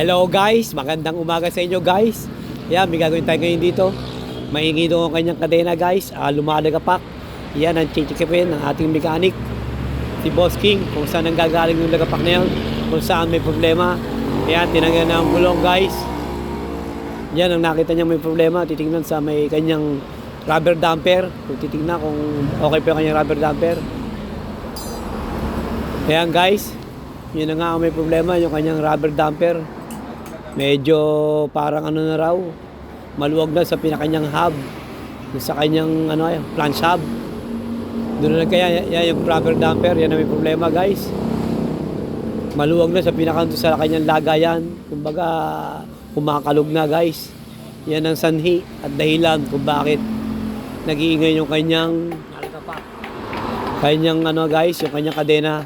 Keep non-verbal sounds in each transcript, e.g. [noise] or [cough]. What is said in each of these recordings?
Hello guys, magandang umaga sa inyo guys. Yan, may gagawin tayo ngayon dito. Maingi doon ang kanyang kadena guys. Uh, lumalagapak. Yan ang chichikipin ng ating mechanic. Si Boss King, kung saan ang gagaling yung lagapak na yun. Kung saan may problema. Yan, tinanggal na ang gulong guys. Yan ang nakita niya may problema. Titingnan sa may kanyang rubber damper. Kung titingnan kung okay pa yung kanyang rubber damper. Ayan guys, yun na nga ang may problema, yung kanyang rubber damper. Medyo parang ano na raw, maluwag na sa pinakanyang hub. Sa kanyang ano, flange hub. Doon na kaya, yan yung rubber damper, yan ang may problema guys. Maluwag na sa pinaka sa kanyang lagayan. Kumbaga, kumakalog na guys. Yan ang sanhi at dahilan kung bakit nag-iingay yung kanyang kanyang ano guys, yung kanyang kadena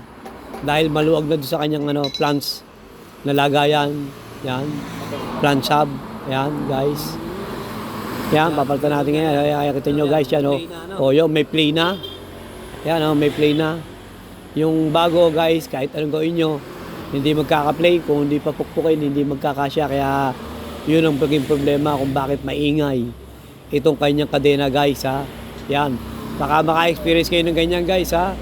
dahil maluwag na doon sa kanyang ano plants na lagayan. Yan. Plant hub. Yan, guys. Yan, papalitan natin ngayon. Ay, ay, kita nyo guys, yan o. Oh. yun, may play na. Yan o, may play na. Yung bago guys, kahit anong gawin nyo, hindi magkaka-play. Kung hindi pa pukpukin, hindi magkakasya. Kaya yun ang paging problema kung bakit maingay itong kanyang kadena guys ha. Yan. Baka maka-experience kayo ng ganyan guys ha.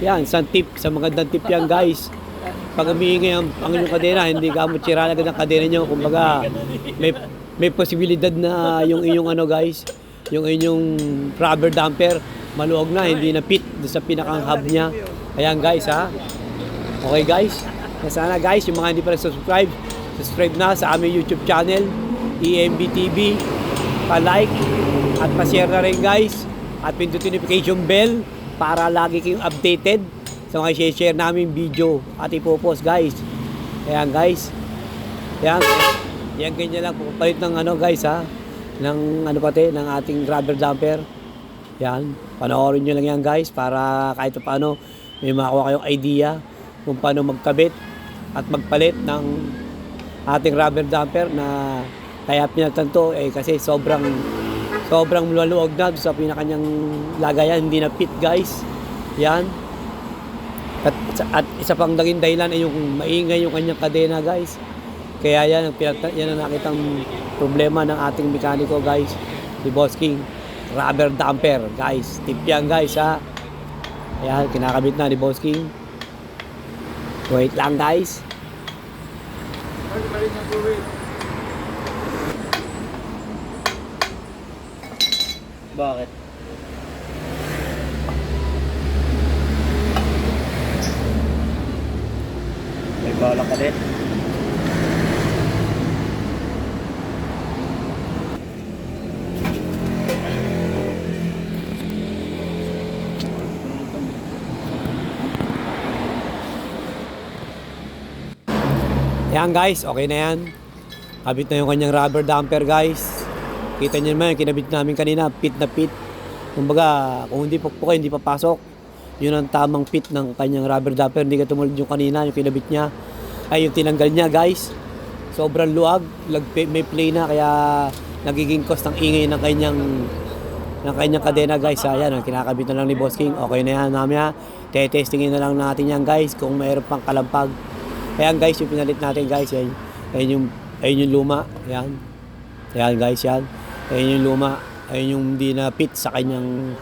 Yan, isang tip, sa magandang tip yan guys. Pag umiingay ang, ang inyong kadena, hindi ka mo tsira agad ang kadena nyo. Kumbaga, may, may posibilidad na yung inyong ano guys, yung inyong rubber damper, maluwag na, hindi na fit sa pinakang hub niya. Ayan guys ha. Okay guys. Sana guys, yung mga hindi pa subscribe, subscribe na sa aming YouTube channel, EMB TV. Pa-like at pa-share na rin guys. At pindutin notification bell para lagi kayong updated sa mga share namin video at ipopost guys. Ayan guys. Ayan. Yan ganyan lang. Palit ng ano guys ha. Ng ano pati, ng ating rubber damper. Yan. Panoorin nyo lang yan guys para kahit pa paano may makakuha kayong idea kung paano magkabit at magpalit ng ating rubber damper na kaya pinatanto eh kasi sobrang sobrang maluwag na sa pinakanyang lagayan hindi na fit guys yan at, at isa pang naging dahilan ay yung maingay yung kanyang kadena guys. Kaya yan ang pinagta- yan ang nakitang problema ng ating mekaniko guys. Si Boss King rubber damper guys. Tip yan guys ha? Ayan, kinakabit na ni Boss King. Wait lang guys. Bakit? Ka din. Yan guys, okay na yan. Kabit na yung kanyang rubber damper guys. Kita niyo naman yung kinabit namin kanina, pit na pit. Kumbaga, kung hindi pukpukin, hindi papasok. Yun ang tamang pit ng kanyang rubber damper. Hindi ka tumulad yung kanina, yung kinabit niya. Ay, yung tinanggal niya guys. Sobrang luag, lag, may play na, kaya nagiging cost ng ingay ng kanyang ng kanyang kadena guys. Ayan, ang kinakabit na lang ni Boss King. Okay na yan, mamaya. Tetestingin na lang natin yan guys kung mayroon pang kalampag. Ayan guys, yung pinalit natin guys, yan, ayan yung, ayan yung luma, ayan. Ayan guys, yan. Ayan yung luma, ayan yung hindi na fit sa kanyang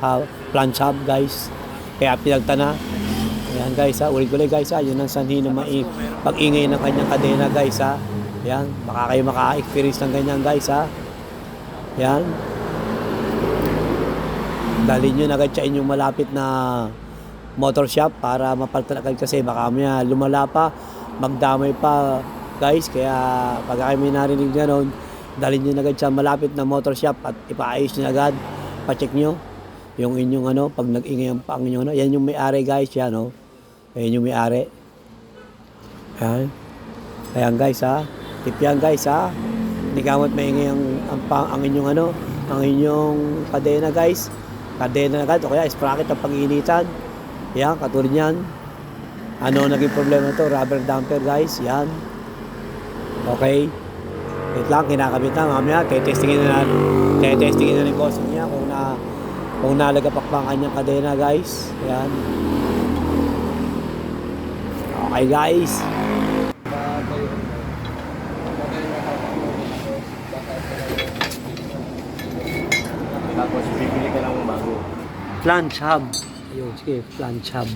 planch hub guys. Kaya pinagta na. Ayan guys ha, ulit-ulit guys ha, yun ang sanhi ng mai- pag-ingay ng kanyang kadena guys ha. Ayan, baka kayo maka-experience ng ganyan guys ha. Ayan. Dalhin nyo na agad sa inyong malapit na motor shop para mapalitan agad kasi baka maya lumala pa, magdamay pa guys. Kaya pag kayo may narinig gano'n, dalhin nyo na agad sa malapit na motor shop at ipaayos nyo agad. Pacheck nyo yung inyong ano, pag nag-ingay ang pang inyong ano. Yan yung may-ari guys, yan oh. Yan yung may-ari. Yan. Ayan guys ha. Tip yan guys ha. Hindi kamot maingay ang, ang, pang- ang inyong ano, ang inyong kadena guys. Kadena na agad o kaya sprocket ang panginitan. Yan, katulad yan. Ano naging problema to? Rubber damper guys, yan. Okay. Wait lang, kinakabit na. Mamaya, tetestingin na tetestingin na ni boss niya kung na kung nalagapak pa ang kanyang kadena guys. Yan okay guys. Tapos bibili ka lang bago. Planch hub ayun sige planch hub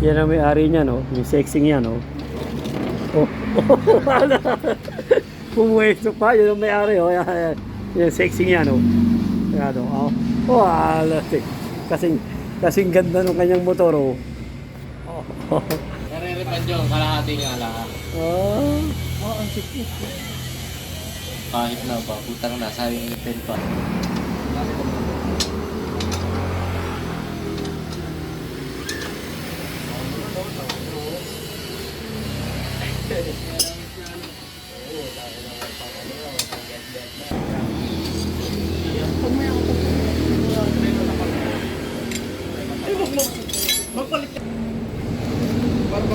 Yan ang may-ari niya, no? May sexing niya, no? Oh, [laughs] oh, [laughs] Pumuwesto pa, yun ang may-ari, oh. Yan, yan. Yung sexy niya, no? Yan, oh. Oh, oh alas, eh. Kasing, kasing ganda ng kanyang motor, oh. Oh, Nare-repan yung kalahati nga lang. oh. Oo, ang sikip. Kahit na ba, putang na, sayang yung pen pa.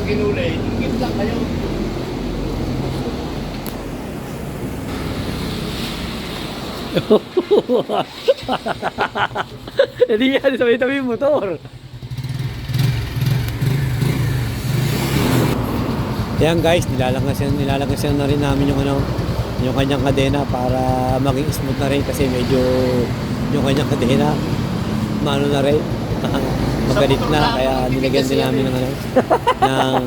Para pag inuli, ingit lang kayo. [laughs] Hindi yan, tabi-tabi yung motor. Yan guys, nilalagasan, nilalagasan na rin namin yung ano, yung kanyang kadena para maging smooth na rin kasi medyo yung kanyang kadena mano na rin. [laughs] Magalit na kaya nilagyan din namin ng ano ng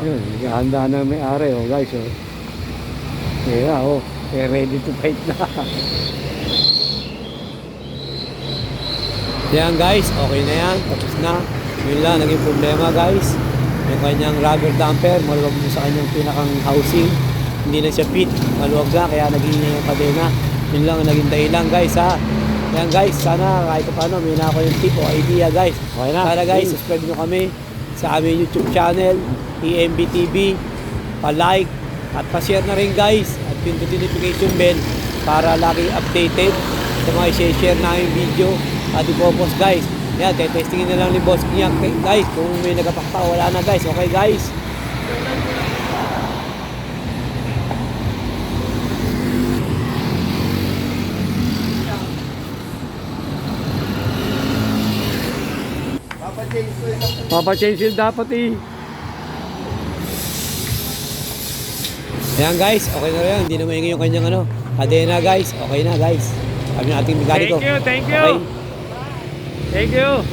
yun, handa na may ari oh guys oh. Yeah, oh, eh, ready to fight na. [laughs] yan guys, okay na yan. Tapos na. Yun lang, naging problema guys. Yung kanyang rubber damper, maluwag mo sa kanyang pinakang housing. Hindi na siya fit, maluwag na, kaya naging yung kadena. Yun lang ang naging dahilan guys ha. Yan guys, sana kahit pa paano, may na ako yung tip o idea guys. Okay na. Sana guys, subscribe nyo kami sa aming YouTube channel, EMB TV. Pa-like at pa-share na rin guys at pindutin notification bell para lagi updated sa mga i-share namin video at ipopost guys. Yan, testingin na lang ni Boss niya guys kung may nagapakta wala na guys. Okay guys. Papa change yun dapat eh. Ayan guys, okay na rin. Hindi na maingay yung kanyang ano. Kadena guys, okay na guys. Sabi ng ating mekaniko. Thank you, thank you. Okay. Thank you.